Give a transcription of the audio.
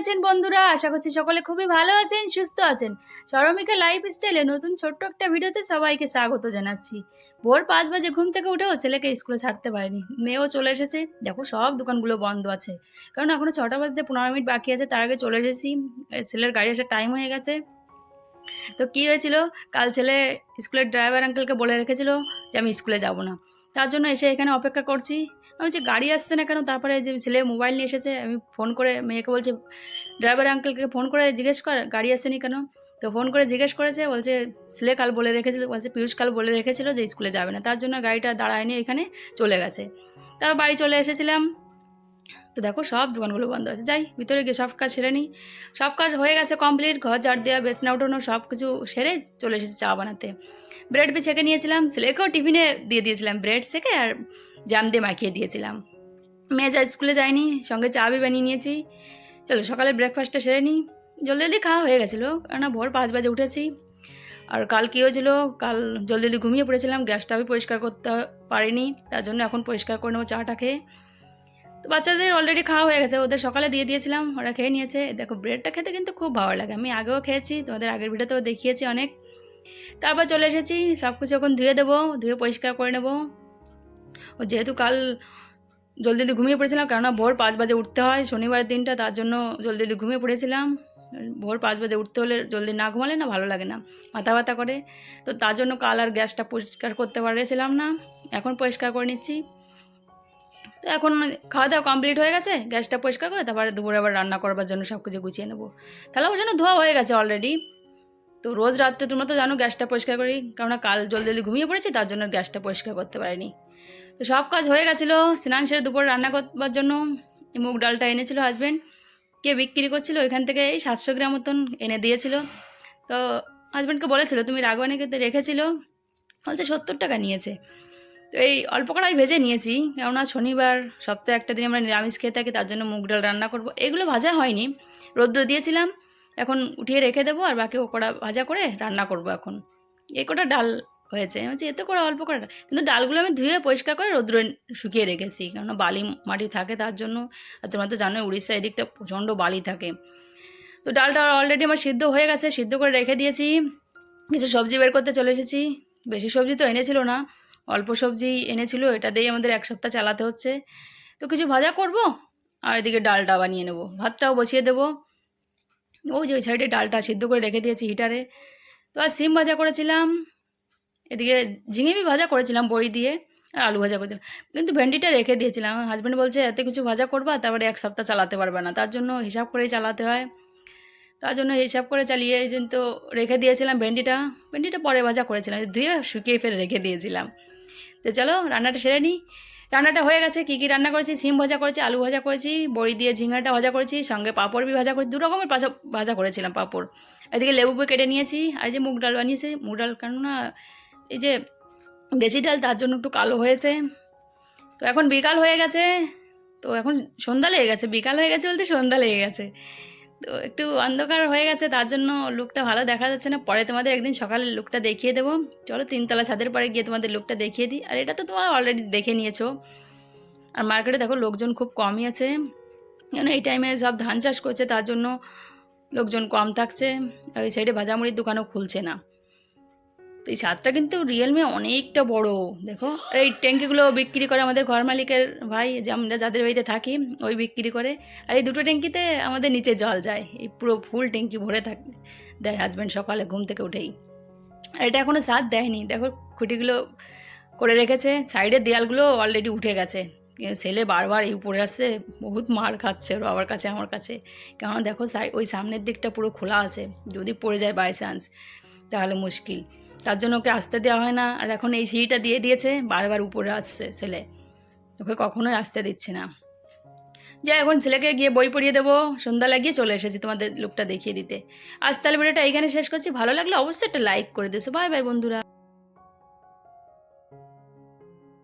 আছেন বন্ধুরা? আশা করছি সকলে খুবই ভালো আছেন, সুস্থ আছেন। সরমিকা লাইফ স্টাইলে নতুন ছোট্ট একটা ভিডিওতে সবাইকে স্বাগত জানাচ্ছি। ভোর পাঁচ বাজে ঘুম থেকে উঠেও ছেলেকে স্কুলে ছাড়তে পারেনি। মেয়েও চলে এসেছে। দেখো, সব দোকানগুলো বন্ধ আছে। কারণ এখনও ছটা বাজতে পনেরো মিনিট বাকি আছে, তার আগে চলে এসেছি। ছেলের গাড়ি আসার টাইম হয়ে গেছে। তো কী হয়েছিল? কাল ছেলে স্কুলের ড্রাইভার আঙ্কেলকে বলে রেখেছিল যে, আমি স্কুলে যাব না। তার জন্য এসে এখানে অপেক্ষা করছি। আমি যে গাড়ি আসছে না কেন? তারপরে যে ছেলে মোবাইল নিয়ে এসেছে, আমি ফোন করে মেয়েকে বলছে ড্রাইভার আঙ্কেলকে ফোন করে জিজ্ঞেস কর, গাড়ি আসছেনি কেন? তো ফোন করে জিজ্ঞেস করেছে, বলছে, ছেলে কাল বলে রেখেছিল বলছে, পিয়ুষ কাল বলে রেখেছিল যে স্কুলে যাবে না। তার জন্য গাড়িটা দাঁড়ায়নি, এখানে চলে গেছে। তারপর বাড়ি চলে এসেছিলাম। তো দেখো সব দোকানগুলো বন্ধ আছে। যাই, ভিতরে গিয়ে সব কাজ সেরে নিই সব কাজ হয়ে গেছে কমপ্লিট ঘর ঝাড় দেওয়া, বেসনা উঠানো সব কিছু সেরে চলে এসেছি চা বানাতে। ব্রেড বি ছেঁকে নিয়েছিলাম, ছেলেকেও টিফিনে দিয়ে দিয়েছিলাম, ব্রেড সেঁকে আর জাম দিয়ে মাখিয়ে দিয়েছিলাম। মেয়ে যা স্কুলে যায়নি, সঙ্গে চা বি বানিয়ে নিয়েছি। চলো সকালে ব্রেকফাস্টটা সেরে নিই। জলদি জলদি খাওয়া হয়ে গেছিল, কেননা ভোর পাঁচ বাজে উঠেছি। আর কাল কী হয়েছিল? কাল জলদি জলদি ঘুমিয়ে পড়েছিলাম, গ্যাসটা আমি পরিষ্কার করতে পারিনি, তার জন্য এখন পরিষ্কার করে নেব চাটা খেয়ে। তো বাচ্চাদের অলরেডি খাওয়া হয়ে গেছে, ওদের সকালে দিয়ে দিয়েছিলাম, ওরা খেয়ে নিয়েছে। দেখো ব্রেডটা খেতে কিন্তু খুব ভালো লাগে, আমি আগেও খেয়েছি, তোমাদের আগের ভিডিওতেও দেখিয়েছি অনেক। তারপর চলে এসেছি, সব কিছু এখন ধুয়ে দেবো, ধুয়ে পরিষ্কার করে নেব। ও যেহেতু কাল জলদি জলদি ঘুমিয়ে পড়েছিলাম, কেননা ভোর পাঁচ বাজে উঠতে হয় শনিবার দিনটা, তার জন্য জলদি জলদি ঘুমিয়ে পড়েছিলাম। ভোর পাঁচ বাজে উঠতে হলে জলদি না ঘুমালে না ভালো লাগে না, মাথা ব্যথা করে। তো তার জন্য কাল আর গ্যাসটা পরিষ্কার করতে পারেছিলাম না, এখন পরিষ্কার করে নিচ্ছি। তো এখন খাওয়া দাওয়া কমপ্লিট হয়ে গেছে, গ্যাসটা পরিষ্কার করে তারপরে দুপুরে আবার রান্না করবার জন্য সব কিছু গুছিয়ে নেব। থালা বাসনও ধোয়া হয়ে গেছে অলরেডি তো রোজ রাত্রে তোমরা তো জানো গ্যাসটা পরিষ্কার করি, কেননা কাল জলদি জলদি ঘুমিয়ে পড়েছি, তার জন্য গ্যাসটা পরিষ্কার করতে পারিনি। তো সব কাজ হয়ে গেছিল, স্নান সেরে দুপুরে রান্না করবার জন্য মুগ ডালটা এনেছিল হাজব্যান্ড কে বিক্রি করছিল, ওইখান থেকে এই সাতশো গ্রাম মতন এনে দিয়েছিল। তো হাজব্যান্ডকে বলেছিল, তুমি রাগবানিকে রেখেছিল, বলছে সত্তর টাকা নিয়েছে। তো এই অল্প কড়াই ভেজে নিয়েছি, কেননা শনিবার, সপ্তাহে একটা দিন আমরা নিরামিষ খেয়ে থাকি, তার জন্য মুগ ডাল রান্না করব, এগুলো ভাজা হয়নি। রৌদ্র দিয়েছিলাম এখন উঠিয়ে রেখে দেবো আর বাকি ও কড়া ভাজা করে রান্না করব এখন। এই কটা ডাল হয়েছে। বলছি, এত করে অল্প করে কিন্তু ডালগুলো আমি ধুয়ে পরিষ্কার করে রৌদ্র শুকিয়ে রেখেছি। কেননা বালি মাটি থাকে তার জন্য। আর তোমরা তো জানো উড়িষ্যা এদিকটা প্রচণ্ড বালি থাকে। তো ডালটা অলরেডি আমার সিদ্ধ হয়ে গেছে, সিদ্ধ করে রেখে দিয়েছি। কিছু সবজি বের করতে চলে এসেছি। বেশি সবজি তো এনেছিল না, অল্প সবজি এনেছিল। এটা দিয়েই আমাদের এক সপ্তাহ চালাতে হচ্ছে। তো কিছু ভাজা করব আর এদিকে ডালটা বানিয়ে নেব। ভাতটাও বসিয়ে দেবো। ওই যে ওই সাইডে ডালটা সিদ্ধ করে রেখে দিয়েছি হিটারে। তো আর সিম ভাজা করেছিলাম, এদিকে ঝিঙে বি ভাজা করেছিলাম, বড়ি দিয়ে, আর আলু ভাজা করেছিলাম। কিন্তু ভেন্ডিটা রেখে দিয়েছিলাম। হাজব্যান্ড বলছে, এত কিছু ভাজা করবা? তারপরে এক সপ্তাহ চালাতে পারবে না। তার জন্য হিসাব করেই চালাতে হয়। তার জন্য হিসাব করে চালিয়ে কিন্তু রেখে দিয়েছিলাম ভেন্ডিটা। ভেন্ডিটা পরে ভাজা করেছিলাম। ধুয়ে শুকিয়ে ফেলে রেখে দিয়েছিলাম। তো চলো, রান্নাটা সেরে নিই রান্নাটা হয়ে গেছে, কী কী রান্না করেছি? সিম ভাজা করেছি, আলু ভাজা করেছি, বড়ি দিয়ে ঝিঙাটা ভাজা করেছি, সঙ্গে পাঁপড় বি ভাজা করেছি, দু রকমের ভাজা করেছিলাম পাঁপড়। এদিকে লেবু বই কেটে নিয়েছি, আর যে মুগ ডাল বানিয়েছি, মুগ ডাল কেননা এই যে দেশি ডাল তার জন্য একটু কালো হয়েছে। তো এখন বিকাল হয়ে গেছে, তো এখন সন্ধ্যা লেগে গেছে, বিকাল হয়ে গেছে বলতে সন্ধ্যা লেগে গেছে। তো একটু অন্ধকার হয়ে গেছে, তার জন্য লুকটা ভালো দেখা যাচ্ছে না। পরে তোমাদের একদিন সকালে লুকটা দেখিয়ে দেবো। চলো, তিনতলা ছাদের পরে গিয়ে তোমাদের লুকটা দেখিয়ে দিই। আর এটা তো তোমরা অলরেডি দেখে নিয়েছো। আর মার্কেটে দেখো, লোকজন খুব কমই আছে। কেন, এই টাইমে সব ধান চাষ করছে, তার জন্য লোকজন কম থাকছে। আর ওই সাইডে ভাজামুড়ির দোকানও খুলছে না। এই ছাদটা কিন্তু রিয়েলমি অনেকটা বড়। দেখো আর এই ট্যাঙ্কিগুলো বিক্রি করে আমাদের ঘর মালিকের ভাই, যে আমরা যাদের বাড়িতে থাকি, ওই বিক্রি করে। আর এই দুটো ট্যাঙ্কিতে আমাদের নিচে জল যায়, এই পুরো ফুল ট্যাঙ্কি ভরে থাকে, দেয় হাজব্যান্ড সকালে ঘুম থেকে উঠেই। আর এটা এখনও সাথ দেয়নি। দেখো, খুঁটিগুলো করে রেখেছে সাইডের দেয়ালগুলো অলরেডি উঠে গেছে। ছেলে বারবার এই উপরে আসছে, বহুত মার খাচ্ছে ওর বাবার কাছে, আমার কাছে। কেননা দেখো ওই সামনের দিকটা পুরো খোলা আছে, যদি পড়ে যায় বাই চান্স তাহলে মুশকিল। তার জন্য ওকে আসতে দেওয়া হয় না। আর এখন এই সিঁড়িটা দিয়ে দিয়েছে, বারবার উপরে আসছে ছেলে। ওকে কখনোই আসতে দিচ্ছে না। যা এখন ছেলেকে গিয়ে বই পড়িয়ে দেবো। সন্ধ্যা লাগিয়ে চলে এসেছি তোমাদের লোকটা দেখিয়ে দিতে। আজ তাহলে ভিডিওটা এইখানে শেষ করছি। ভালো লাগলে অবশ্যই একটা লাইক করে দিয়েছ। বাই বাই বন্ধুরা।